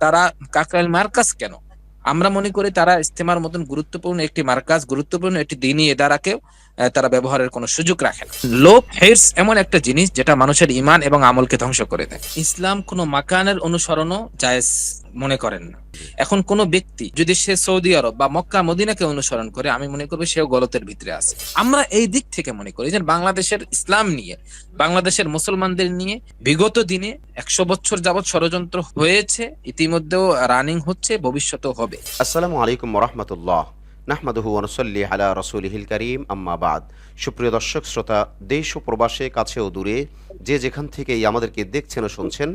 তারা কাকরাইল মার্কাস কেন? আমরা মনে করি তারা ইস্তেমার মতন গুরুত্বপূর্ণ একটি মার্কাজ গুরুত্বপূর্ণ একটি দিনই এদারাকেও আহ, তারা ব্যবহারের কোনো সুযোগ রাখে না। লোভ হেডস এমন একটা জিনিস যেটা মানুষের ইমান এবং আমলকে ধ্বংস করে দেয়। ইসলাম কোনো মাকানের অনুসরণও জায়েজ মনে করেন না। এখন কোন ব্যক্তি যদি সে সৌদি আরব বা মক্কা, মদিনাকে অনুসরণ করে, আমি মনে করব সেও গলতের ভিতরে আছে। আমরা এই দিক থেকে মনে করি যে বাংলাদেশের ইসলাম নিয়ে, বাংলাদেশের মুসলমানদের নিয়ে বিগত দিনে একশো বছর যাবৎ ষড়যন্ত্র হয়েছে, ইতিমধ্যেও রানিং হচ্ছে, ভবিষ্যতেও হবে। আসসালামু আলাইকুম রহমতুল্লাহ। নাহমাদহু অনুসল্লি আলা রসুলহিল করিম, আম্মা বাদ। সুপ্রিয় দর্শক, শ্রোতা, দেশ ও প্রবাসে, কাছে ও দূরে, যে যেখান থেকেই আমাদেরকে দেখছেন ও শুনছেন,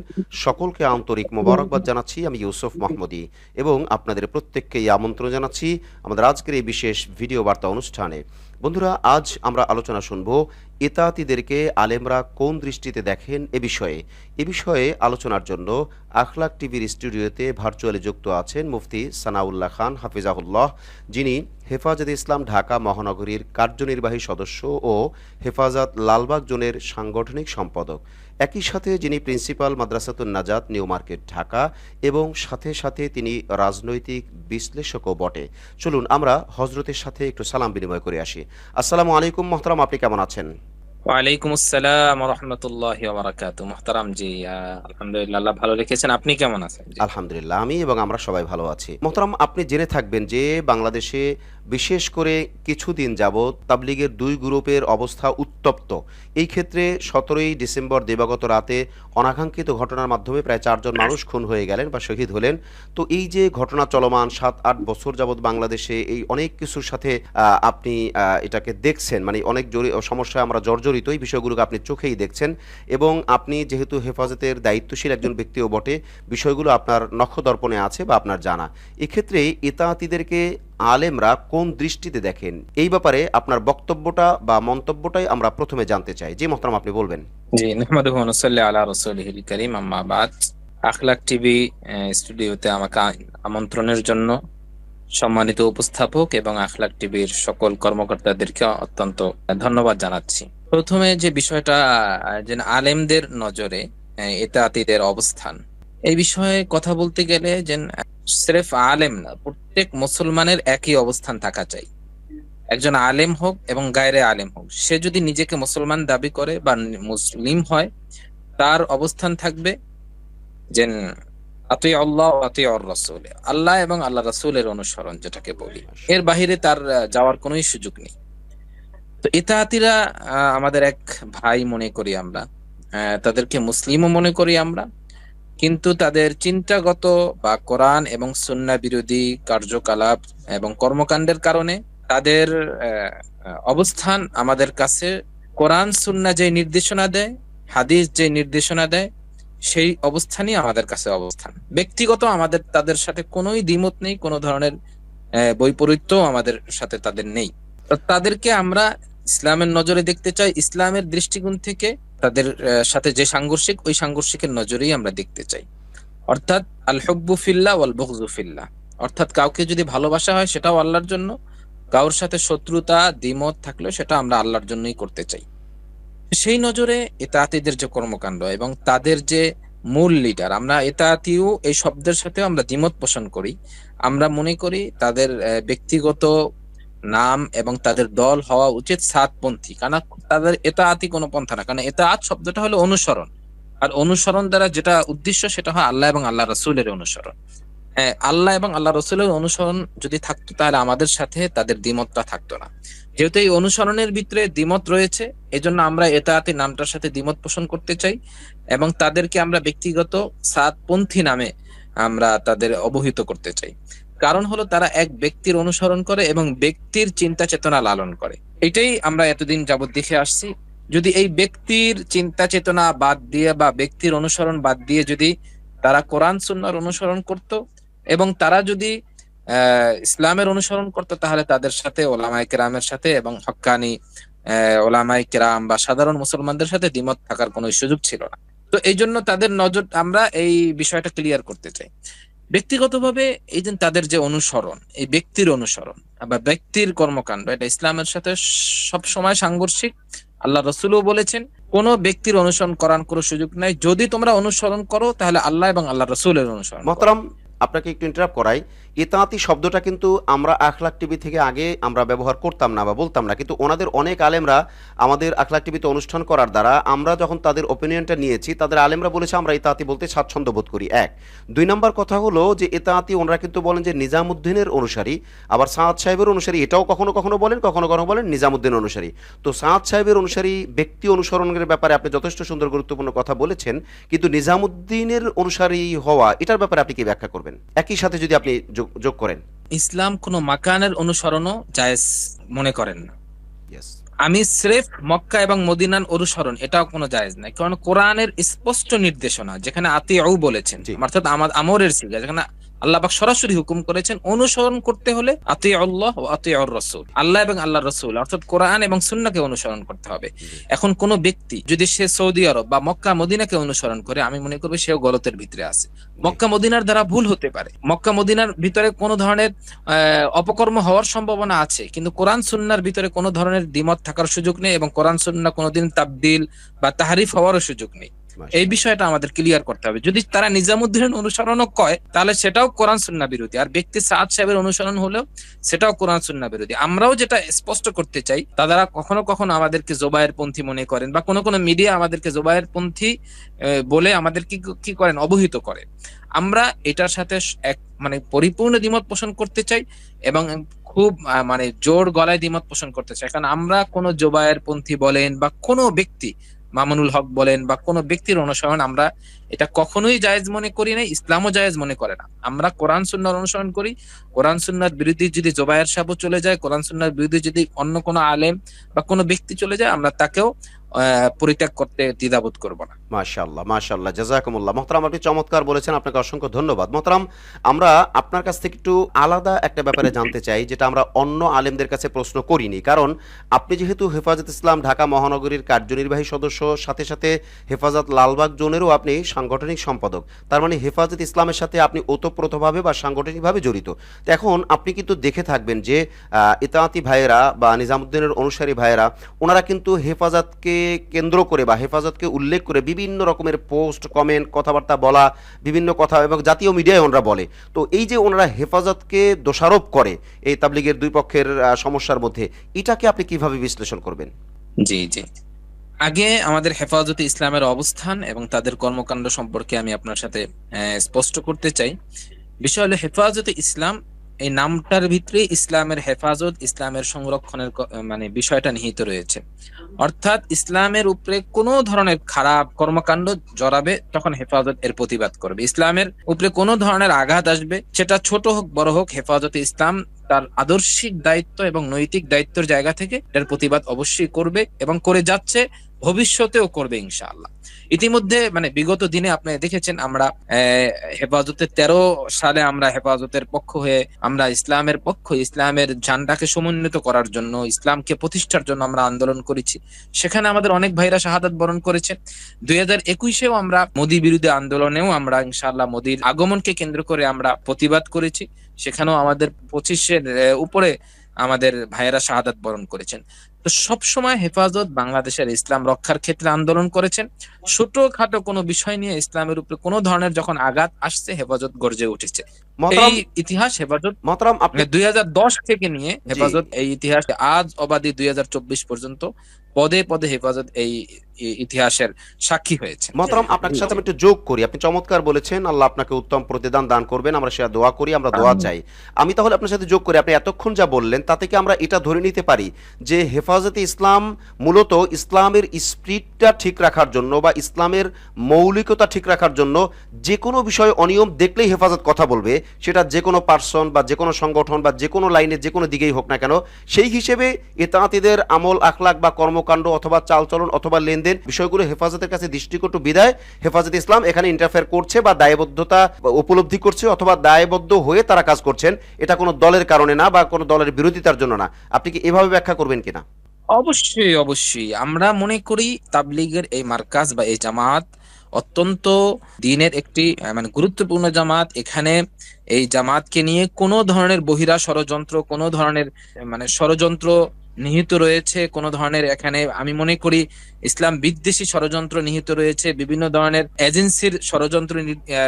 সকলকে আন্তরিক মোবারকবাদ জানাচ্ছি। আমি ইউসুফ মাহমুদি এবং আপনাদের প্রত্যেককেই আমন্ত্রণ জানাচ্ছি আমাদের আজকের এই বিশেষ ভিডিও বার্তা অনুষ্ঠানে। বন্ধুরা, আজ আমরা আলোচনা শুনব ইতাতিদেরকে আলেমরা কোন দৃষ্টিতে দেখেন এ বিষয়ে? এ বিষয়ে আলোচনার জন্য আখলাক টিভির স্টুডিওতে ভার্চুয়ালি যুক্ত আছেন মুফতি সানাউল্লাহ খান হাফিজাহুল্লাহ, যিনি হেফাজত ইসলাম ঢাকা মহানগরীর কার্যনির্বাহী সদস্য ও হেফাজত লালবাগ জোনের সাংগঠনিক সম্পাদক। একই সাথে যিনি প্রিন্সিপাল মাদ্রাসাতুন নাজাত নিউ মার্কেট ঢাকা এবং সাথে সাথে তিনি রাজনৈতিক বিশ্লেষকও বটে। চলুন আমরা হজরতের সাথে একটু সালাম বিনিময় করে আসি। আসসালামু আলাইকুম মোহতারাম আপনি কেমন আছেন? ওয়ালাইকুম আসসালাম রহমতুল্লাহ বারাকাত মোহতারাম জি আলহামদুলিল্লাহ ভালো রেখেছেন। আপনি কেমন আছেন? আলহামদুলিল্লাহ আমি এবং আমরা সবাই ভালো আছি। মোহতারাম আপনি জেনে থাকবেন যে বাংলাদেশে বিশেষ করে কিছুদিন যাবৎ তাবলিগের দুই গ্রুপের অবস্থা উত্তপ্ত। এই ক্ষেত্রে সতেরোই ডিসেম্বর দিবাগত রাতে অনাকাঙ্ক্ষিত ঘটনার মাধ্যমে প্রায় চারজন মানুষ খুন হয়ে গেলেন বা শহীদ হলেন। তো এই যে ঘটনা চলমান সাত, আট বছর যাবৎ বাংলাদেশে এই অনেক কিছুর সাথে আপনি এটাকে দেখছেন। মানে অনেক সমস্যায় আমরা জর্জরিত, এই বিষয়গুলোকে আপনি চোখেই দেখছেন। এবং আপনি যেহেতু হেফাজতের দায়িত্বশীল একজন ব্যক্তিও বটে, বিষয়গুলো আপনার নখদর্পণে আছে বা আপনার জানা। এক্ষেত্রে ইতাহাতিদেরকে আলেমরা কোন দৃষ্টিতে দেখেন? এই ব্যাপারে আপনার বক্তব্যটা বা মন্তব্যটাই আমরা প্রথমে জানতে চাই। যে মোহতারাম আপনি বলবেন। জি নাহমাদুহু ওয়া আলা রাসূলিহিল কারীম আম্মা আখলাক টিভি স্টুডিওতে আমাকে আমন্ত্রণের জন্য সম্মানিত উপস্থাপক এবং আখলাক টিভির সকল কর্মকর্তাদেরকে অত্যন্ত ধন্যবাদ জানাচ্ছি। প্রথমে যে বিষয়টা যে আলেমদের নজরে আহ, এতাতিদের অবস্থান। এই বিষয়ে কথা বলতে গেলে যে স্রেফ আলেম না, প্রত্যেক মুসলমানের একই অবস্থান থাকা চাই। একজন আলেম হোক এবং গায়রে আলেম হোক, সে যদি নিজেকে মুসলমান দাবি করে বা মুসলিম হয়, তার অবস্থান থাকবে যে আতুই আল্লাহ আতুই রসুল। আল্লাহ এবং আল্লাহ রসুলের অনুসরণ যেটাকে বলি। এর বাহিরে তার যাওয়ার কোনো সুযোগ নেই। তো ইতাহাতিরা আমাদের এক ভাই মনে করি আমরা তাদেরকে মুসলিমও মনে করি আমরা কিন্তু তাদের চিন্তাগত বা কোরআন এবং সুন্না বিরোধী কার্যকলাপ এবং কর্মকাণ্ডের কারণে তাদের অবস্থান আমাদের কাছে কোরআন, সুন্না যে নির্দেশনা দেয়, হাদিস যে নির্দেশনা দেয়, সেই অবস্থানই আমাদের কাছে অবস্থান। ব্যক্তিগত আমাদের, তাদের সাথে কোনোই দ্বিমত নেই, কোনো ধরনের বৈপরীত্য আমাদের সাথে তাদের নেই। তাদেরকে আমরা ইসলামের নজরে দেখতে চাই, ইসলামের দৃষ্টিকোণ থেকে তাদের সাথে যে সাংঘর্ষিক, ওই সাংঘর্ষিকের নজরেই আমরা দেখতে চাই। অর্থাৎ আল হব্বু ফিল্লাহ ওয়াল বগজু ফিল্লাহ অর্থাৎ কাউকে যদি ভালোবাসা হয় সেটাও আল্লাহর জন্য, কারোর সাথে শত্রুতা, দ্বিমত থাকলেও সেটা আমরা আল্লাহর জন্যই করতে চাই। সেই নজরে এতাতিদের যে কর্মকাণ্ড এবং তাদের যে মূল লিডার আমরা এতাতিও এই শব্দের সাথেও আমরা দ্বিমত পোষণ করি। আমরা মনে করি তাদের ব্যক্তিগত নাম এবং তাদের দল হওয়া উচিত সাতপন্থী। কারণ তাদের এতাআতি কোনো পন্থা না। কারণ এতাআত শব্দটা হলো অনুসরণ। আর অনুসরণ দ্বারা যেটা উদ্দেশ্য সেটা হয় আল্লাহ এবং আল্লাহ রসুলের অনুসরণ। হ্যাঁ আল্লাহ এবং আল্লাহ রসুলের অনুসরণ যদি থাকতো তাহলে আমাদের সাথে তাদের দ্বিমতটা থাকতো না। যেহেতু এই অনুসরণের ভিতরে দ্বিমত রয়েছে, এজন্য আমরা এতাআতি নামটার সাথে দ্বিমত পোষণ করতে চাই এবং তাদেরকে আমরা ব্যক্তিগত সাতপন্থী নামে আমরা তাদের অবহিত করতে চাই। কারণ হলো তারা এক ব্যক্তির অনুসরণ করে এবং ব্যক্তির চিন্তা চেতনা লালন করে। এটাই আমরা এতদিন যাবত দেখে আসছি। যদি এই ব্যক্তির চিন্তা চেতনা বাদ দিয়ে বা ব্যক্তির অনুসরণ বাদ দিয়ে যদি তারা কোরআন সুন্নার অনুসরণ করত এবং তারা যদি ইসলামের অনুসরণ করতো, তাহলে তাদের সাথে ওলামাই কেরামের সাথে এবং হক্কানি ওলামাই কেরাম বা সাধারণ মুসলমানদের সাথে দ্বিমত থাকার কোনো সুযোগ ছিল না। তো এই জন্য তাদের নজর, আমরা এই বিষয়টা ক্লিয়ার করতে চাই। ব্যক্তিগতভাবে এই যে তাদের যে অনুসরণ, এই ব্যক্তির অনুসরণ বা ব্যক্তির কর্মকাণ্ড, এটা ইসলামের সাথে সব সময় সাংঘর্ষিক। আল্লাহ রসুলও বলেছেন, কোন ব্যক্তির অনুসরণ করার কোনো সুযোগ নাই। যদি তোমরা অনুসরণ করো, তাহলে আল্লাহ এবং আল্লাহ রসুলের অনুসরণ করো। আপনাকে একটু ইন্টারাপ্ট করাই। ইতাঁতি শব্দটা কিন্তু আমরা আখলাক টিভি থেকে আগে আমরা ব্যবহার করতাম না বা বলতাম না। কিন্তু ওনাদের অনেক আলেমরা আমাদের আখলাক টিভিতে অনুষ্ঠান করার দ্বারা আমরা যখন তাদের ওপিনিয়নটা নিয়েছি, তাদের আলেমরা বলেছে, আমরা ইতাঁতি বলতে স্বাচ্ছন্দ্য বোধ করি। এক। দুই নম্বর কথা হলো যে, ইতাঁতি ওনারা কিন্তু বলেন যে, নিজামুদ্দিনের অনুসারী। আবার সাঁত সাহেবের অনুসারী এটাও কখনো কখনো বলেন, কখনো কখনো বলেন নিজামুদ্দিন অনুসারী। তো সাঁত সাহেবের অনুসারী ব্যক্তি অনুসরণের ব্যাপারে আপনি যথেষ্ট সুন্দর, গুরুত্বপূর্ণ কথা বলেছেন, কিন্তু নিজামুদ্দিনের অনুসারী হওয়া, এটার ব্যাপারে আপনি কি ব্যাখ্যা করবেন? একই সাথে যদি আপনি যোগ- করেন। ইসলাম কোনো মাকানের অনুসরণও জায়েজ মনে করেন না। আমি স্রেফ মক্কা এবং মদিনার অনুসরণ এটাও কোনো জায়েজ নাই। কারণ কোরআনের স্পষ্ট নির্দেশনা যেখানে আতিউ বলেছেন। অর্থাৎ আমার আমরের সিগা যেখানে আল্লাহ পাক সরাসরি হুকুম করেছেন অনুসরণ করতে হলে আতি আল্লাহ ও আতি রসুল। আল্লাহ এবং আল্লাহ রসুল অর্থাৎ কোরআন এবং সুন্নাকে অনুসরণ করতে হবে। এখন কোন ব্যক্তি যদি সে সৌদি আরব বা মক্কা মদিনাকে অনুসরণ করে আমি মনে করব সেও গলতের ভিতরে আছে। মক্কা মদিনার দ্বারা ভুল হতে পারে। মক্কা মদিনার ভিতরে কোনো ধরনের আহ, অপকর্ম হওয়ার সম্ভাবনা আছে কিন্তু কোরআন সুন্নার ভিতরে কোনো ধরনের দ্বিমত থাকার সুযোগ নেই এবং কোরআন সুন্না কোনোদিন তাবদিল বা তাহারিফ হওয়ারও সুযোগ নেই। এই বিষয়টা আমাদের ক্লিয়ার করতে হবে। যদি তারা নিজামুদ্দিনের অনুসরণও কয় তাহলে সেটাও কোরআন সুন্না বিরোধী। আর ব্যক্তি সাদ সাহেবের অনুসরণ হলেও সেটাও কোরআন সুন্না বিরোধী। আমরাও যেটা স্পষ্ট করতে চাই তারা কখনো কখনো আমাদেরকে জোবায়ের পন্থী মনে করেন বা কোনো কোনো মিডিয়া আমাদেরকে জোবায়ের পন্থী বলে আমাদের কি করেন? অবহিত করে। আমরা এটার সাথে এক মানে পরিপূর্ণ দ্বিমত পোষণ করতে চাই এবং খুব মানে জোর গলায় দ্বিমত পোষণ করতে চাই। কারণ আমরা কোনো জোবায়ের পন্থী বলেন বা কোনো ব্যক্তি মামুনুল হক বলেন বা কোনো ব্যক্তির অনুসরণ আমরা এটা কখনোই জায়েজ মনে করি না ইসলামও জায়েজ মনে করে না। আমরা কোরআন, সুন্নার অনুসরণ করি। কোরআন, সুন্নার বিরুদ্ধে যদি জোবায়ের সাহেব চলে যায়, কোরআন, সুন্নার বিরুদ্ধে যদি অন্য কোনো আলেম বা কোনো ব্যক্তি চলে যায়, আমরা তাকেও পরিত্যাগ করতে দ্বিধাবোধ করব না। মাশাল্লাহ মাশাল্লাহ জাজাকুমুল্লাহ। মোহতারাম আপনি চমৎকার বলেছেন আপনাকে অসংখ্য ধন্যবাদ। মোহতারাম আমরা আপনার কাছ থেকে একটু আলাদা একটা ব্যাপারে জানতে চাই যেটা আমরা অন্য আলেমদের কাছে প্রশ্ন করিনি। কারণ আপনি যেহেতু হেফাজত ইসলাম ঢাকা মহানগরীর কার্যনির্বাহী সদস্য সাথে সাথে হেফাজত লালবাগ জোনেরও আপনি সাংগঠনিক সম্পাদক। তার মানে হেফাজত ইসলামের সাথে আপনি ওতপ্রোতভাবে বা সাংগঠনিকভাবে জড়িত। এখন আপনি কিন্তু দেখে থাকবেন যে আহ, ইতাআতি ভাইয়েরা বা নিজামুদ্দিনের অনুসারী ভাইয়েরা ওনারা কিন্তু হেফাজতকে কেন্দ্র করে বা হেফাজতকে উল্লেখ করে বিভিন্ন রকমের পোস্ট কমেন্ট কথাবার্তা বলা, বিভিন্ন কথা এবং জাতীয় মিডিয়ায় ওনারা বলে। তো এই যে ওনারা হেফাজতকে দোষারোপ করে এই তাবলিগের দুই পক্ষের সমস্যার মধ্যে, এটাকে আপনি কীভাবে বিশ্লেষণ করবেন? জি জি। আগে আমাদের হেফাজতে ইসলামের অবস্থান এবং তাদের কর্মকাণ্ড সম্পর্কে আমি আপনার সাথে স্পষ্ট করতে চাই। বিষয় হলো হেফাজতে ইসলাম এই নামটার ভিতরে ইসলামের হেফাজত, ইসলামের সংরক্ষণের মানে বিষয়টা নিহিত রয়েছে। অর্থাৎ ইসলামের উপরে কোনো ধরনের খারাপ কর্মকাণ্ড জড়াবে, তখন হেফাজত এর প্রতিবাদ করবে। ইসলামের উপরে কোনো ধরনের আঘাত আসবে, সেটা ছোট হোক, বড় হোক, হেফাজতে ইসলাম তার আদর্শিক দায়িত্ব এবং নৈতিক দায়িত্বের জায়গা থেকে এর প্রতিবাদ অবশ্যই করবে এবং করে যাচ্ছে। ভবিষ্যতেও করবে ইনশাআল্লাহ। ইতিমধ্যে মানে বিগত দিনে আপনি দেখেছেন আমরা হেফাজতের তেরো সালে আমরা হেফাজতের পক্ষ হয়ে আমরা ইসলামের পক্ষ, ইসলামের ঝান্ডাকে সমুন্নত করার জন্য, ইসলামকে প্রতিষ্ঠার জন্য আমরা আন্দোলন করেছি। সেখানে আমাদের অনেক ভাইরা শাহাদাত বরণ করেছে। দুই হাজার একুশেও আমরা মোদি বিরুদ্ধে আন্দোলনেও আমরা ইনশাআল্লাহ মোদির আগমনকে কেন্দ্র করে আমরা প্রতিবাদ করেছি। সেখানেও আমাদের পঁচিশের উপরে আমাদের ভাইয়েরা শাহাদাত বরণ করেছেন। তো সবসময় হেফাজত বাংলাদেশের ইসলাম রক্ষার ক্ষেত্রে আন্দোলন করেছেন। ছোটখাটো কোনো বিষয় নিয়ে ইসলামের উপরে কোনো ধরনের যখন আঘাত আসছে হেফাজত গর্জে উঠেছে। এই ইতিহাস হেফাজত মতরাম আপনি দুই হাজার দশ থেকে নিয়ে হেফাজত এই ইতিহাস আজ অবাদি দুই পর্যন্ত পদে পদে হেফাজত এই ইতিহাসের সাক্ষী হয়েছে। মহতারাম আপনার সাথে আমি একটু যোগ করি। আপনি চমৎকার বলেছেন আল্লাহ আপনাকে উত্তম প্রতিদান দান করবেন আমরা সেটা দোয়া করি আমরা দোয়া চাই। আমি তাহলে আপনার সাথে যোগ করি। আপনি এতক্ষণ যা বললেন তাতে কি আমরা এটা ধরে নিতে পারি যে হেফাজতে ইসলাম মূলত ইসলামের স্পিরিটটা ঠিক রাখার জন্য বা ইসলামের মৌলিকতা ঠিক রাখার জন্য যে কোনো বিষয়ে অনিয়ম দেখলেই হেফাজত কথা বলবে সেটা যে কোনো পার্সন বা যে কোনো সংগঠন বা যে কোনো লাইনে যে কোনো দিকেই হোক না কেন সেই হিসেবে এতাঁতিদের আমল আখলাক বা কর্মকাণ্ড অথবা চালচলন অথবা লেনদেন বিষয়গুলো হেফাজতের কাছে দৃষ্টিকটু বিদায়। হেফাজত ইসলাম এখানে ইন্টারফেয়ার করছে বা দায়বদ্ধতা উপলব্ধি করছে অথবা দায়বদ্ধ হয়ে তারা কাজ করছেন। এটা কোনো দলের কারণে না বা কোনো দলের বিরোধিতার জন্য না। আপনি কি এভাবে ব্যাখ্যা করবেন কিনা? অবশ্যই অবশ্যই। আমরা মনে করি তাবলিগের এই মার্কাজ বা এই জামাত অত্যন্ত দিনের একটি মানে গুরুত্বপূর্ণ জামাত। এখানে এই জামাতকে নিয়ে কোনো ধরনের বহিরা ষড়যন্ত্র কোনো ধরনের মানে ষড়যন্ত্র নিহিত রয়েছে, কোন ধরনের এখানে আমি মনে করি ইসলাম বিদ্বেষী ষড়যন্ত্র নিহিত রয়েছে, বিভিন্ন ধরনের এজেন্সির ষড়যন্ত্র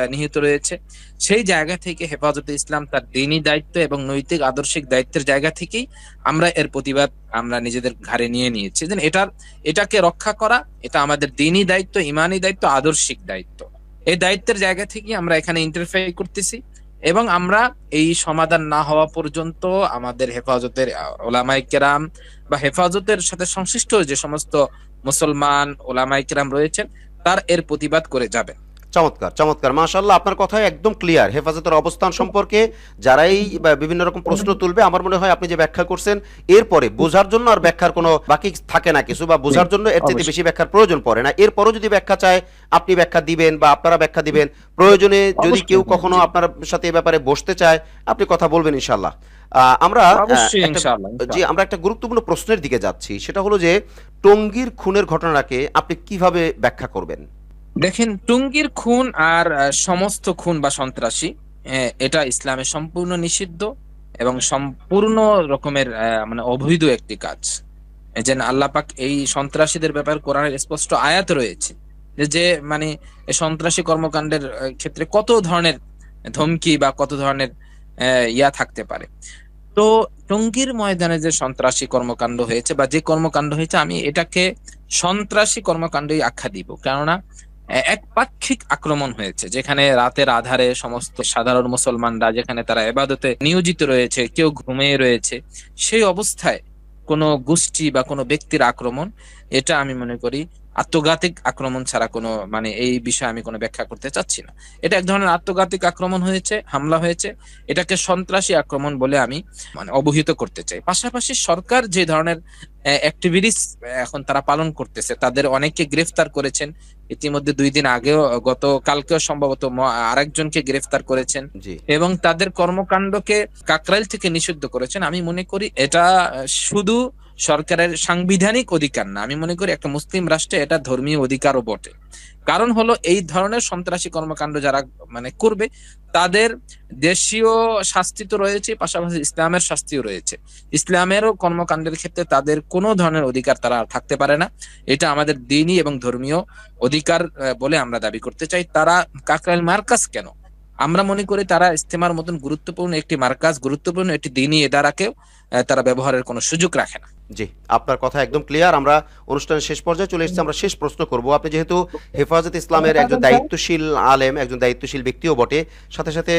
নিহিত রয়েছে। সেই জায়গা থেকে হেফাজতে ইসলাম তার দিনী দায়িত্ব এবং নৈতিক, আদর্শিক দায়িত্বের জায়গা থেকেই আমরা এর প্রতিবাদ আমরা নিজেদের ঘাড়ে নিয়ে নিয়েছি। যে এটার, এটাকে রক্ষা করা, এটা আমাদের দিনী দায়িত্ব ইমানি দায়িত্ব, আদর্শিক দায়িত্ব। এই দায়িত্বের জায়গা থেকে আমরা এখানে ইন্টারফেয়ার করতেছি। এবং আমরা এই সমাধান না হওয়া পর্যন্ত আমাদের হেফাজতের ওলামাই কেরাম বা হেফাজতের সাথে সংশ্লিষ্ট যে সমস্ত মুসলমান ওলামাই কেরাম রয়েছেন, তার এর প্রতিবাদ করে যাবেন। চমৎকার চমৎকার। মাশাল্লাহ আপনার কথাই একদম ক্লিয়ার হেফাজতের অবস্থান সম্পর্কে যারাই বিভিন্ন রকম প্রশ্ন তুলবে আমার মনে হয় আপনি যে ব্যাখ্যা করছেন এরপরে বোঝার জন্য আর ব্যাখ্যার কোনো বাকি থাকে না কিছু বা বোঝার জন্য এর থেকে বেশি ব্যাখ্যার প্রয়োজন পড়ে না। এরপরও যদি ব্যাখ্যা চায় আপনি ব্যাখ্যা দিবেন বা আপনারা ব্যাখ্যা দিবেন। প্রয়োজনে যদি কেউ কখনো আপনার সাথে এ ব্যাপারে বসতে চায় আপনি কথা বলবেন ইনশাল্লাহ আহ, আমরা জি আমরা একটা গুরুত্বপূর্ণ প্রশ্নের দিকে যাচ্ছি। সেটা হলো যে টঙ্গীর খুনের ঘটনাকে আপনি কীভাবে ব্যাখ্যা করবেন? দেখেন, টুঙ্গির খুন আর সমস্ত খুন বা সন্ত্রাসী এটা ইসলামে সম্পূর্ণ নিষিদ্ধ এবং সম্পূর্ণ রকমের মানে অবৈধ একটি কাজ। যেন আল্লাপাক এই সন্ত্রাসীদের ব্যাপারে কোরআনের স্পষ্ট আয়াত রয়েছে যে মানে সন্ত্রাসী কর্মকাণ্ডের ক্ষেত্রে কত ধরনের ধমকি বা কত ধরনের ইয়া থাকতে পারে। তো টঙ্গীর ময়দানে যে সন্ত্রাসী কর্মকাণ্ড হয়েছে বা যে কর্মকাণ্ড হয়েছে, আমি এটাকে সন্ত্রাসী কর্মকাণ্ডই আখ্যা দিব। কেননা একপাক্ষিক আক্রমণ হয়েছে, যেখানে রাতের আধারে সমস্ত সাধারণ মুসলমানরা, যেখানে তারা এবাদতে নিয়োজিত রয়েছে, কেউ ঘুমিয়ে রয়েছে, সেই অবস্থায় কোনো গোষ্ঠী বা কোনো ব্যক্তির আক্রমণ, এটা আমি মনে করি আত্মঘাতিক আক্রমণ ছাড়া কোনো মানে এই বিষয়ে আমি কোনো ব্যাখ্যা করতে চাচ্ছি না। এটা এক ধরনের আত্মঘাতিক আক্রমণ হয়েছে, হামলা হয়েছে, এটাকে সন্ত্রাসী আক্রমণ বলে আমি মানে অবহিত করতে চাই। পাশাপাশি সরকার যে ধরনের অ্যাক্টিভিটিস এখন তারা পালন করতেছে, তাদের অনেককে গ্রেফতার করেছেন ইতিমধ্যে দুই দিন আগেও গত কালকেও সম্ভবত আরেকজনকে গ্রেফতার করেছেন এবং তাদের কর্মকাণ্ডকে কাকরাইল থেকে নিষিদ্ধ করেছেন। আমি মনে করি এটা শুধু সরকারের সাংবিধানিক অধিকার না। আমি মনে করি একটা মুসলিম রাষ্ট্রে এটা ধর্মীয় অধিকারও বটে। কারণ হলো এই ধরনের সন্ত্রাসী কর্মকাণ্ড যারা মানে করবে, তাদের দেশীয় শাস্তি তো রয়েছে, পাশাপাশি ইসলামের শাস্তিও রয়েছে। ইসলামেরও কর্মকাণ্ডের ক্ষেত্রে তাদের কোনো ধরনের অধিকার তারা আর থাকতে পারে না। এটা আমাদের দিনই এবং ধর্মীয় অধিকার বলে আমরা দাবি করতে চাই। তারা কাকরাইল মার্কাস কেন? আমরা মনে করি তারা ইস্তেমার মতন গুরুত্বপূর্ণ একটি মার্কাজ গুরুত্বপূর্ণ একটি দিনই এদারাকেও তারা ব্যবহারের কোনো সুযোগ রাখে না। জি আপনার কথা একদম ক্লিয়ার আমরা অনুষ্ঠানের শেষ পর্যায়ে চলে এসেছি। আমরা শেষ প্রশ্ন করব। আপনি যেহেতু হেফাজত ইসলামের একজন দায়িত্বশীল আলেম একজন দায়িত্বশীল ব্যক্তিও বটে। সাথে সাথে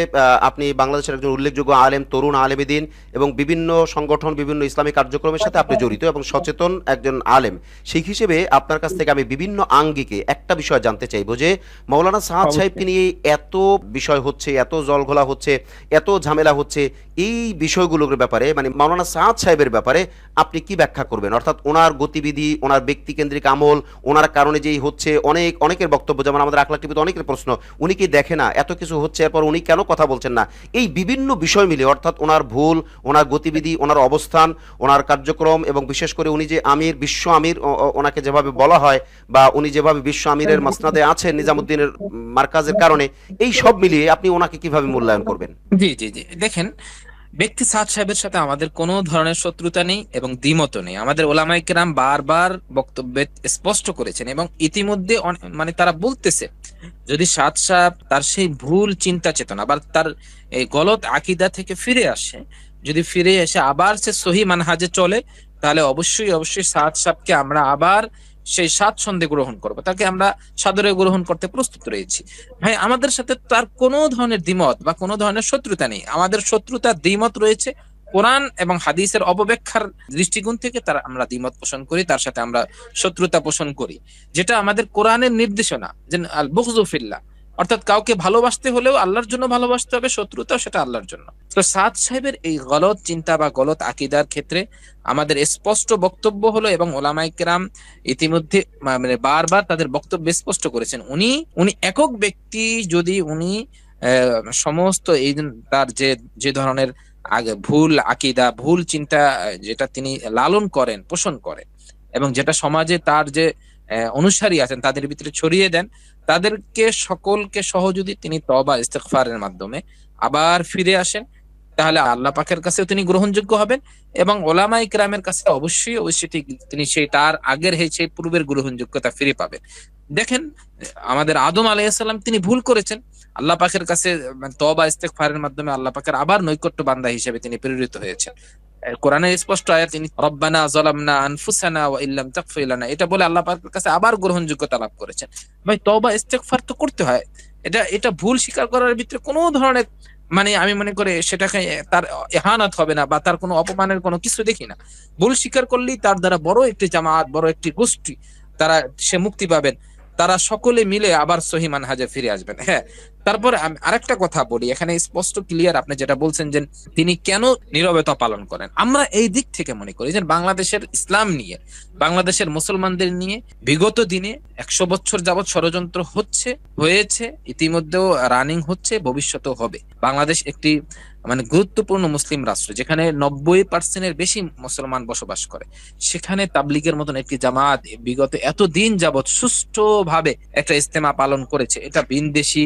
আপনি বাংলাদেশের একজন উল্লেখযোগ্য আলেম তরুণ আলেমেদিন এবং বিভিন্ন সংগঠন বিভিন্ন ইসলামী কার্যক্রমের সাথে আপনি জড়িত এবং সচেতন একজন আলেম। সেই হিসেবে আপনার কাছ থেকে আমি বিভিন্ন আঙ্গিকে একটা বিষয় জানতে চাইব যে মৌলানা সাহাদ। সাহেবকে নিয়ে এত বিষয় হচ্ছে এত জলঘোলা হচ্ছে এত ঝামেলা হচ্ছে এই বিষয়গুলোর ব্যাপারে মানে মৌলানা সাহাদ সাহেবের ব্যাপারে আপনি কি ব্যাখ্যা করবেন। অর্থাৎ ওনার গতিবিধি, ওনার ব্যক্তিকেন্দ্রিক আমল, ওনার কারণে যেই হচ্ছে অনেক, অনেকের বক্তব্য, যেমন আমাদের আকলা টিভিতে অনেকের প্রশ্ন, উনি কি দেখে না? এত কিছু হচ্ছে, এরপর উনি কেন কথা বলছেন না? এই বিভিন্ন বিষয় মিলে, অর্থাৎ ওনার ভুল, ওনার গতিবিধি, ওনার অবস্থান, ওনার কার্যক্রম এবং বিশেষ করে উনি যে আমির, বিশ্ব আমির ওনাকে যেভাবে বলা হয় বা উনি যেভাবে বিশ্ব আমিরের মাসনাদে আছেন নিজামুদ্দিনের মার্কাজের কারণে, এই সব মিলিয়ে আপনি ওনাকে কীভাবে মূল্যায়ন করবেন? জি জি জি। দেখেন ব্যক্তি সাদ সাহেবের সাথে আমাদের কোনো ধরনের শত্রুতা নেই এবং দ্বিমত নেই। আমাদের ওলামাই কেরাম বারবার বক্তব্যে স্পষ্ট করেছেন এবং ইতিমধ্যে মানে তারা বলতেছে, যদি সাদ সাহেব তার সেই ভুল চিন্তা চেতনা বা তার এই গলত আকিদা থেকে ফিরে আসে, যদি ফিরে এসে আবার সে সহি মানহাজে চলে, তাহলে অবশ্যই অবশ্যই সাদ সাহেবকে আমরা আবার সেই স্বাচ্ছন্দ্যে গ্রহণ করব। তাকে আমরা সাদরে গ্রহণ করতে প্রস্তুত রয়েছি। ভাই, আমাদের সাথে তার কোনো ধরনের দ্বিমত বা কোনো ধরনের শত্রুতা নেই। আমাদের শত্রুতা, দ্বিমত রয়েছে কোরআন এবং হাদিসের অপব্যাখ্যার দৃষ্টিকোণ থেকে তার আমরা দ্বিমত পোষণ করি, তার সাথে আমরা শত্রুতা পোষণ করি। যেটা আমাদের কোরআনের নির্দেশনা যে আল বুখজুফিল্লাহ অর্থাৎ কাউকে ভালোবাসতে হলেও আল্লাহর জন্য ভালোবাসতে হবে, শত্রুতাও সেটা আল্লাহর জন্য। তো সাদ সাহেবের এই গলত চিন্তা বা গলত আকিদার ক্ষেত্রে আমাদের স্পষ্ট বক্তব্য হলো এবং ওলামাই কেরাম ইতিমধ্যে মানে বারবার তাদের বক্তব্য স্পষ্ট করেছেন। উনি উনি একক ব্যক্তি যদি উনি সমস্ত এই তার যে যে ধরনের আগে ভুল আকিদা, ভুল চিন্তা যেটা তিনি লালন করেন, পোষণ করেন এবং যেটা সমাজে তার যে অনুসারী আছেন তাদের ভিতরে ছড়িয়ে দেন তাদেরকে, সকলকে সহ যদি তিনি তবা ইস্তেগফারের মাধ্যমে আবার ফিরে আসেন, তাহলে আল্লাহ পাকের কাছেও তিনি গ্রহণযোগ্য হবেন এবং ওলামা ইকরামের কাছে অবশ্যই অবশ্যই তিনি সেই তার আগের হয়ে সেই পূর্বের গ্রহণযোগ্যতা ফিরে পাবেন। দেখেন, আমাদের আদম আলাইসাল্লাম তিনি ভুল করেছেন। আল্লাহ পাকের কাছে মানে তবা ইস্তেগফারের মাধ্যমে আল্লাহ পাকের আবার নৈকট্য বান্দা হিসেবে তিনি প্রেরিত হয়েছেন। আহ, কোরআনের স্পষ্ট আয়াত তিনি রব্বানা যালামনা আনফুসানা ওয়া ইল্লাম তাগফির লানা। এটা বলে আল্লাহ পাকের কাছে আবার গ্রহণযোগ্যতা লাভ করেছেন। ভাই তবা ইস্তেগফার তো করতে হয়। এটা এটা ভুল স্বীকার করার ভিতরে কোনো ধরনের মানে আমি মনে করি সেটাকে তার এহানত হবে না বা তার কোনো অপমানের কোনো কিছু দেখি না। ভুল স্বীকার করলেই তার দ্বারা বড় একটি জামাত বড় একটি গোষ্ঠী তারা সে মুক্তি পাবেন। তারা সকলে মিলে আবার সহি মানহাজে ফিরে আসবেন। হ্যাঁ তারপরে আমি আরেকটা কথা বলি, এখানে স্পষ্ট ক্লিয়ার আপনি যেটা বলছেন যে তিনি কেন নীরবতা পালন করেন? আমরা এই দিক থেকে মনে করি যে বাংলাদেশের ইসলাম নিয়ে, বাংলাদেশের মুসলমানদের নিয়ে বিগত দিনে একশো বছর যাবৎ ষড়যন্ত্র হচ্ছে, হয়েছে, ইতিমধ্যেও রানিং হচ্ছে, ভবিষ্যতেও হবে। বাংলাদেশ একটি মানে গুরুত্বপূর্ণ মুসলিম রাষ্ট্র, যেখানে নব্বই পার্সেন্টের বেশি মুসলমান বসবাস করে। সেখানে তাবলিগের মতন একটি জামাত বিগত এত দিন যাবৎ সুষ্ঠুভাবে একটা ইস্তেমা পালন করেছে। এটা বিনদেশি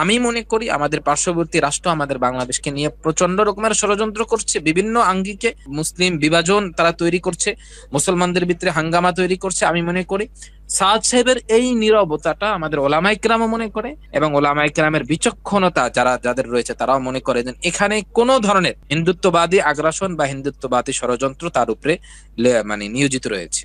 আমি মনে করি আমাদের পার্শ্ববর্তী রাষ্ট্র আমাদের বাংলাদেশকে নিয়ে প্রচণ্ড রকমের ষড়যন্ত্র করছে, বিভিন্ন আঙ্গিকে মুসলিম বিভাজন তারা তৈরি করছে, মুসলমানদের ভিতরে হাঙ্গামা তৈরি করছে, আমি মনে করি সাদ সাহেবের এই নীরবতাটা আমাদের ওলামা ইকরামও মনে করে এবং ওলামা ইকরামের বিচক্ষণতা যারা, যাদের রয়েছে তারাও মনে করে যে এখানে কোনো ধরনের হিন্দুত্ববাদী আগ্রাসন বা হিন্দুত্ববাদী ষড়যন্ত্র তার উপরে মানে নিয়োজিত রয়েছে।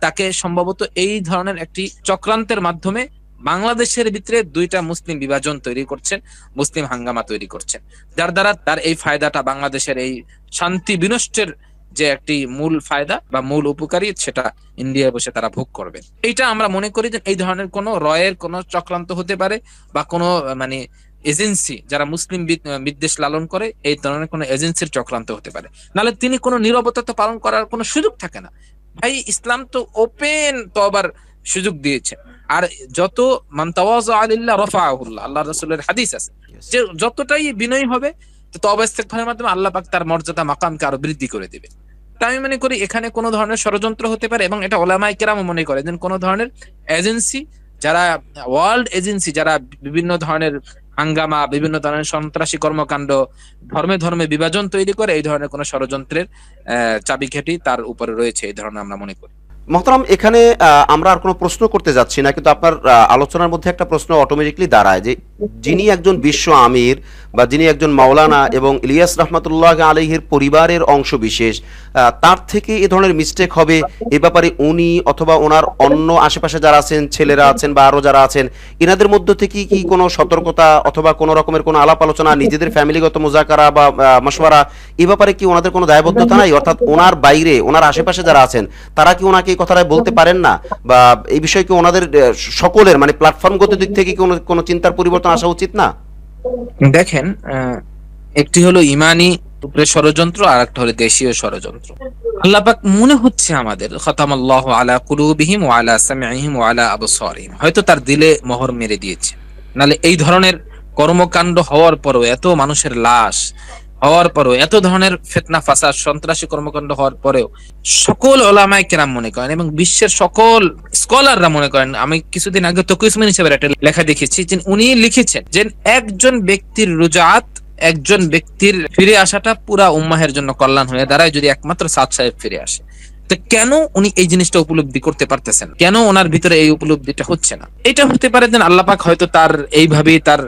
তাকে সম্ভবত এই ধরনের একটি চক্রান্তের মাধ্যমে বাংলাদেশের ভিতরে দুইটা মুসলিম বিভাজন তৈরি করছেন, মুসলিম হাঙ্গামা তৈরি করছেন। যার দ্বারা তার এই ফায়দাটা বাংলাদেশের এই শান্তি বিনষ্টের যে একটি মূল ফায়দা বা মূল উপকারী, সেটা ইন্ডিয়ায় বসে তারা ভোগ করবে। এইটা আমরা মনে করি যে এই ধরনের কোনো রয়ের কোনো চক্রান্ত হতে পারে বা কোনো মানে এজেন্সি যারা মুসলিম বিদ- বিদ্বেষ লালন করে, এই ধরনের কোনো এজেন্সির চক্রান্ত হতে পারে। নাহলে তিনি কোনো নিরবতা তো পালন করার কোনো সুযোগ থাকে না। ভাই, ইসলাম তো ওপেন তবার সুযোগ দিয়েছে। আর যত মান্তাওয়াজ আলিল্লাহ রফাহুল্লাহ আল্লাহ রসুলের হাদিস আছে। যে যতটাই বিনয়ী হবে তবা মাধ্যমে আল্লাহ পাক তার মর্যাদা মাকামকে আরও বৃদ্ধি করে দেবে। তা আমি মনে করি এখানে কোনো ধরনের ষড়যন্ত্র হতে পারে এবং এটা ওলামাই কেরামও মনে করে যে কোনো ধরনের এজেন্সি যারা ওয়ার্ল্ড এজেন্সি যারা বিভিন্ন ধরনের হাঙ্গামা বিভিন্ন ধরনের সন্ত্রাসী কর্মকাণ্ড ধর্মে ধর্মে বিভাজন তৈরি করে এই ধরনের কোনো ষড়যন্ত্রের আহ, চাবিকাঠি তার উপরে রয়েছে এই ধরনের আমরা মনে করি। মহতারাম, এখানে আমরা আর কোনো প্রশ্ন করতে যাচ্ছি না, কিন্তু আপনার আলোচনার মধ্যে একটা প্রশ্ন অটোমেটিকলি দাঁড়ায় যে যিনি একজন বিশ্ব আমির বা যিনি একজন মাওলানা এবং ইলিয়াস রহমতুল্লাহ আলহির পরিবারের অংশ বিশেষ তার থেকে এ ধরনের মিস্টেক হবে এ ব্যাপারে উনি অথবা ওনার অন্য আশেপাশে যারা আছেন, ছেলেরা আছেন বা আরও যারা আছেন, এনাদের মধ্য থেকে কি কোনো সতর্কতা অথবা কোনো রকমের কোনো আলাপ আলোচনা, নিজেদের ফ্যামিলিগত মোজাকারা বা মশওয়ারা, এ ব্যাপারে কি ওনাদের কোনো দায়বদ্ধতা নাই? অর্থাৎ ওনার বাইরে, ওনার আশেপাশে যারা আছেন, তারা কি ওনাকে এই কথাটা বলতে পারেন না? বা এই বিষয়ে কি ওনাদের সকলের মানে প্ল্যাটফর্মগত দিক থেকে কোনো কোনো চিন্তার পরিবর্তন আসা উচিত না। দেখেন একটি হলো ইমানি উপরে ষড়যন্ত্র আর একটা হলো দেশীয় ষড়যন্ত্র। আল্লাপাক মনে হচ্ছে আমাদের, খতামাল্লাহু আলা কুলুবিহিম আলা সামিহিম আলা আবসারিহিম। হয়তো তার দিলে মোহর মেরে দিয়েছে। নালে এই ধরনের কর্মকাণ্ড হওয়ার পরও এত মানুষের লাশ হওয়ার পরেও এত ধরনের ফেতনা, ফাসাদ, সন্ত্রাসী কর্মকাণ্ড হওয়ার পরেও সকল ওলামায় কেরাম মনে করেন এবং বিশ্বের সকল স্কলাররা মনে করেন। আমি কিছুদিন আগে তকুইসমিন হিসেবে একটা লেখা দেখেছি যে উনি লিখেছেন যে একজন ব্যক্তির রোজাত একজন ব্যক্তির ফিরে আসাটা পুরা উম্মাহের জন্য কল্যাণ হয়ে দাঁড়ায় যদি একমাত্র সাদ সাহেব ফিরে আসে। তো কেন উনি এই জিনিসটা উপলব্ধি করতে পারতেছেন? কেন ওনার ভিতরে এই উপলব্ধিটা হচ্ছে না? এটা হতে পারে যে আল্লাহ পাক হয়তো তার এইভাবেই তার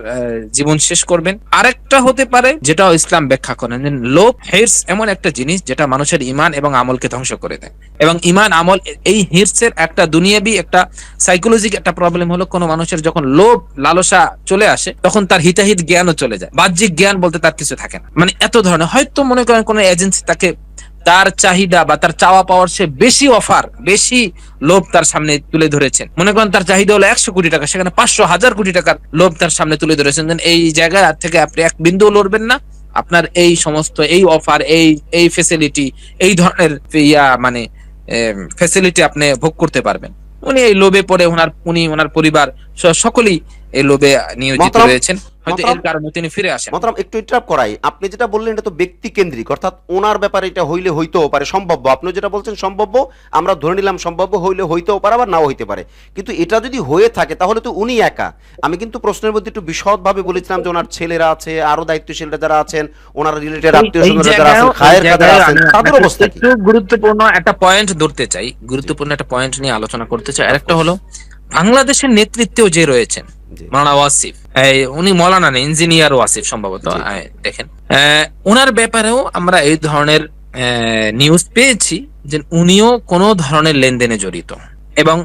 জীবন শেষ করবেন। আরেকটা হতে পারে যেটাও ইসলাম ব্যাখ্যা করেন যে লোভ, হির্স এমন একটা জিনিস যেটা মানুষের ইমান এবং আমলকে ধ্বংস করে দেয়। এবং ইমান আমল এই হির্সের একটা দুনিয়াবি একটা সাইকোলজিক একটা প্রবলেম হলো কোনো মানুষের যখন লোভ, লালসা চলে আসে, তখন তার হিতাহিত জ্ঞানও চলে যায়। বাহ্যিক জ্ঞান বলতে তার কিছু থাকে না। মানে এত ধরনের, হয়তো মনে করেন কোনো এজেন্সি তাকে তার চাহিদা বা তার চাওয়া পাওয়ার সে বেশি অফার বেশি লোভ তার সামনে তুলে ধরেছেন। মনে করেন তার চাহিদা হলো একশো কোটি টাকা সেখানে পাঁচশো হাজার কোটি টাকার লোভ তার সামনে তুলে ধরেছেন। এই জায়গায় থেকে আপনি এক বিন্দু লড়বেন না। আপনার এই সমস্ত এই অফার এই এই ফেসিলিটি এই ধরনের ইয়া মানে ফেসিলিটি আপনি ভোগ করতে পারবেন। উনি এই লোভে পড়ে ওনার উনি ওনার পরিবার সকলেই এই লোভে নিয়োজিত রয়েছেন। হয়তো এর কারণে তিনি ফিরে আসেন। মতরাম একটু ইন্টারাপ্ট করাই। আপনি যেটা বললেন এটা তো ব্যক্তি কেন্দ্রিক অর্থাৎ ওনার ব্যাপারে এটা হইলে হইতেও পারে সম্ভাব্য। আপনি যেটা বলছেন সম্ভাব্য আমরা ধরে নিলাম সম্ভাব্য হইলে হইতেও পারে আবার নাও হইতে পারে। কিন্তু এটা যদি হয়ে থাকে তাহলে তো উনি একা। আমি কিন্তু প্রশ্নের মধ্যে একটু বিশদভাবে বলেছিলাম যে ওনার ছেলেরা আছে আরও দায়িত্বশীলরা যারা আছেন ওনার রিলেটেড আত্মীয় স্বজনরা যারা আছেন খায়ের কাদের আছেন তাদের অবস্থা কি? গুরুত্বপূর্ণ একটা পয়েন্ট ধরতে চাই। গুরুত্বপূর্ণ একটা পয়েন্ট নিয়ে আলোচনা করতে চাই। আরেকটা হলো বাংলাদেশের নেতৃত্বেও যে রয়েছেন জি। মাওলানা ওয়াসিফ উনি মৌলানা নেই ইঞ্জিনিয়ার ওয়াসিফ সম্ভবত দেখেন। আহ, ওনার ব্যাপারেও আমরা এই ধরনের নিউজ পেয়েছি যে উনিও কোনো ধরনের লেনদেনে জড়িত। এবং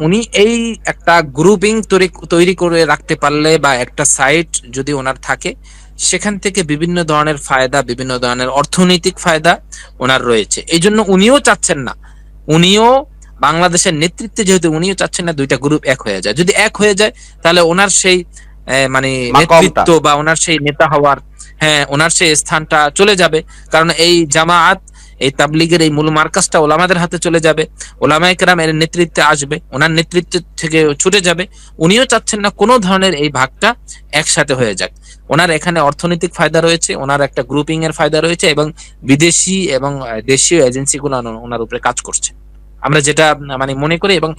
উনি এই একটা গ্রুপিং তৈরি তৈরি করে রাখতে পারলে বা একটা সাইট যদি ওনার থাকে সেখান থেকে বিভিন্ন ধরনের ফায়দা বিভিন্ন ধরনের অর্থনৈতিক ফায়দা ওনার রয়েছে। এই জন্য উনিও চাচ্ছেন না। উনিও বাংলাদেশের নেতৃত্বে যেহেতু উনিও চাচ্ছেন না দুইটা গ্রুপ এক হয়ে যায়। যদি এক হয়ে যায় তাহলে ওনার সেই মানে নেতৃত্ব বা ওনার সেই নেতা হওয়ার হ্যাঁ ওনার সেই স্থানটা চলে যাবে। কারণ এই জামায়াত এই তাবলিগের এই মূল মার্কাসটা ওলামাদের হাতে চলে যাবে। ওলামা একরাম এর নেতৃত্বে আসবে ওনার নেতৃত্ব থেকে ছুটে যাবে। উনিও চাচ্ছেন না কোনো ধরনের এই ভাগটা একসাথে হয়ে যাক। ওনার এখানে অর্থনৈতিক ফায়দা রয়েছে ওনার একটা গ্রুপিং এর ফায়দা রয়েছে এবং বিদেশি এবং দেশীয় এজেন্সিগুলো ওনা- ওনার উপরে কাজ করছে। আমরা যেটা মানে মনে করি এবং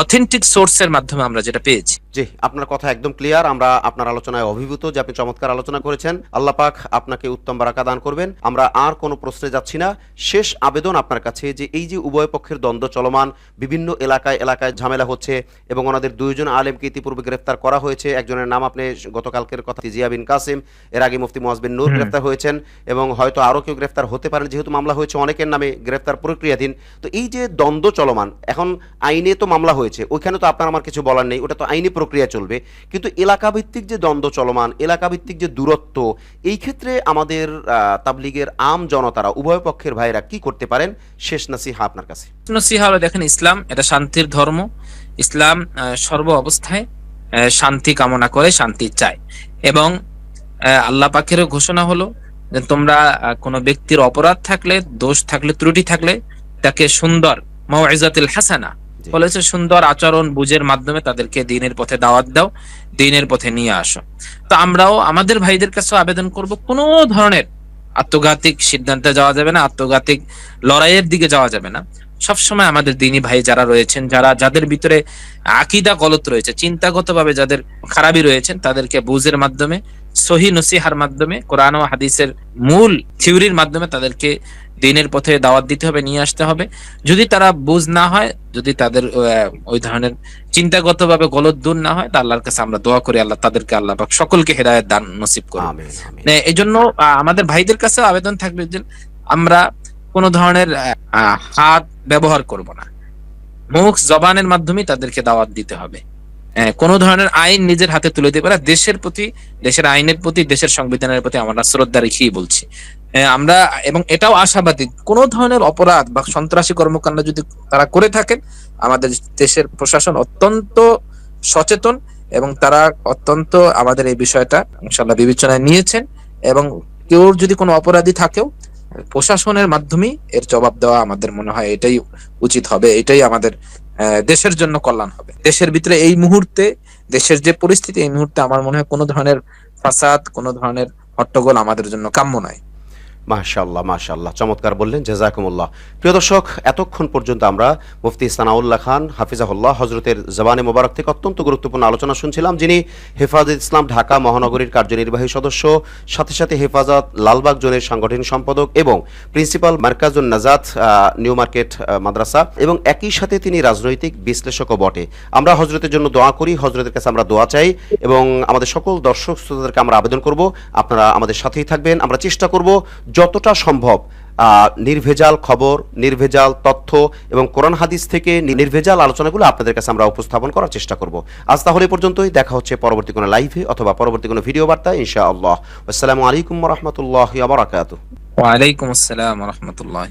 অথেন্টিক সোর্সের মাধ্যমে আমরা যেটা পেয়েছি। জি আপনার কথা একদম ক্লিয়ার আমরা আপনার আলোচনায় অভিভূত যে আপনি চমৎকার আলোচনা করেছেন। আল্লাহ পাক আপনাকে উত্তম বারাকা দান করবেন। আমরা আর কোনো প্রশ্নে যাচ্ছি না। শেষ আবেদন আপনার কাছে যে এই যে উভয় পক্ষের দ্বন্দ্ব চলমান বিভিন্ন এলাকায় এলাকায় ঝামেলা হচ্ছে এবং ওনাদের দুইজন আলেমকে ইতিপূর্বে গ্রেফতার করা হয়েছে। একজনের নাম আপনি গতকালকের কথা জিয়া বিন কাসিম এর আগে মুফতি মোয়াজবিন নূর। গ্রেফতার হয়েছেন এবং হয়তো আরও কেউ গ্রেফতার হতে পারেন। যেহেতু মামলা হয়েছে অনেকের নামে গ্রেফতার প্রক্রিয়াধীন। তো এই যে দ্বন্দ্ব চলমান এখন আইনে তো মামলা হয়েছে, ওইখানে তো আপনার আমার কিছু বলার নেই, ওটা তো আইনি প্রক্রিয়া চলবে। কিন্তু এলাকাভিত্তিক যে দ্বন্দ্ব চলমান, এলাকাভিত্তিক যে দূরত্ব, এই ক্ষেত্রে আমাদের তাবলিগের আম জনতারা, উভয় পক্ষের ভাইরা কি করতে পারেন? শেষ নাসিহা আপনার কাছে। হলো দেখেন ইসলাম, এটা শান্তির ধর্ম। ইসলাম সর্ব অবস্থায় শান্তি কামনা করে, শান্তি চায়। এবং আল্লাহ পাকেরও ঘোষণা হলো যে তোমরা কোনো ব্যক্তির অপরাধ থাকলে, দোষ থাকলে, ত্রুটি থাকলে, তাকে সুন্দর মাউইজাতুল হাসানা। বলেছে সুন্দর আচরণ বুঝের মাধ্যমে তাদেরকে দিনের পথে দাওয়াত দাও, দিনের পথে নিয়ে আসো। তো আমরাও, আমাদের ভাইদের কাছে আবেদন করব, কোনো ধরনের আত্মঘাতিক সিদ্ধান্তে যাওয়া যাবে না, আত্মঘাতিক লড়াইয়ের দিকে যাওয়া যাবে না। সবসময় আমাদের দিনী ভাই যারা রয়েছেন, যারা, যাদের ভিতরে আকিদা গলত রয়েছে, চিন্তাগতভাবে যাদের খারাপই রয়েছেন, তাদেরকে বুঝের মাধ্যমে, সহি নসিহার মাধ্যমে, কোরআন ও হাদিসের মূল থিওরির মাধ্যমে তাদেরকে দিনের পথে দাওয়াত দিতে হবে নিয়ে আসতে হবে। যদি তারা বুঝ না হয় যদি তাদের ওই ধরনের চিন্তাগতভাবে গলত দূর না হয় তা আল্লাহর কাছে আমরা দোয়া করি আল্লাহ তাদেরকে আল্লাহ পাক সকলকে হেদায়েত দান নসিব মানে এই জন্য আহ, আমাদের ভাইদের কাছে আবেদন থাকবে যে আমরা কোনো ধরনের হাত ব্যবহার করব না। মুখ জবানের মাধ্যমে তাদেরকে দাওয়াত দিতে হবে। কোনো ধরনের আইন নিজের হাতে তুলে দেবে না। দেশের প্রতি, দেশের আইনের প্রতি, দেশের সংবিধানের প্রতি আমরা শ্রদ্ধা রেখেই বলছি। আমরা, এবং এটাও আশাবাদী, কোনো ধরনের অপরাধ বা সন্ত্রাসী কর্মকাণ্ড যদি তারা করে থাকেন, আমাদের দেশের প্রশাসন অত্যন্ত সচেতন এবং তারা অত্যন্ত আমাদের এই বিষয়টা ইনশাল্লাহ বিবেচনায় নিয়েছেন এবং কেউ যদি কোনো অপরাধী থাকেও, প্রশাসনের মাধ্যমেই এর জবাব দেওয়া আমাদের মনে হয় এটাই উচিত হবে, এটাই আমাদের দেশের জন্য কল্যাণ হবে। দেশের ভিতরে এই মুহূর্তে, দেশের যে পরিস্থিতি, এই মুহূর্তে আমার মনে হয় কোনো ধরনের ফাসাদ, কোনো ধরনের হট্টগোল আমাদের জন্য কাম্য নয়। মাশাল্লাহ মাশাল্লাহ চমৎকার বললেন, জেজাকুমুল্লাহ। প্রিয় দর্শক, এতক্ষণ পর্যন্ত আমরা মুফতি সানাউল্লাহ খান, হাফিজাহুল্লাহ হজরতের জবানে মোবারক থেকে অত্যন্ত গুরুত্বপূর্ণ আলোচনা শুনছিলাম, যিনি হেফাজত ইসলাম ঢাকা মহানগরীর কার্যনির্বাহী সদস্য, সাথে সাথে হেফাজত লালবাগ জোনের সাংগঠনিক সম্পাদক এবং প্রিন্সিপাল মার্কাজুন নাজাত নিউ মার্কেট মাদ্রাসা এবং একই সাথে তিনি রাজনৈতিক বিশ্লেষকও বটে। আমরা হজরতের জন্য দোয়া করি হজরতের কাছে আমরা দোয়া চাই এবং আমাদের সকল দর্শক শ্রোতাদেরকে আমরা আবেদন করব। আপনারা আমাদের সাথেই থাকবেন, আমরা চেষ্টা করব যতটা সম্ভব নির্ভেজাল খবর, নির্ভেজাল তথ্য এবং কোরআন হাদিস থেকে নির্ভেজাল আলোচনাগুলো আপনাদের কাছে আমরা উপস্থাপন করার চেষ্টা করব। আজ তাহলে পর্যন্তই, দেখা হচ্ছে পরবর্তী কোনো লাইভে অথবা পরবর্তী কোনো ভিডিও বার্তা ইনশা আল্লাহ আসসালামু আলাইকুম রহমতুল্লাহ আবরাকাত ওয়ালাইকুম আসসালাম রহমতুল্লাহ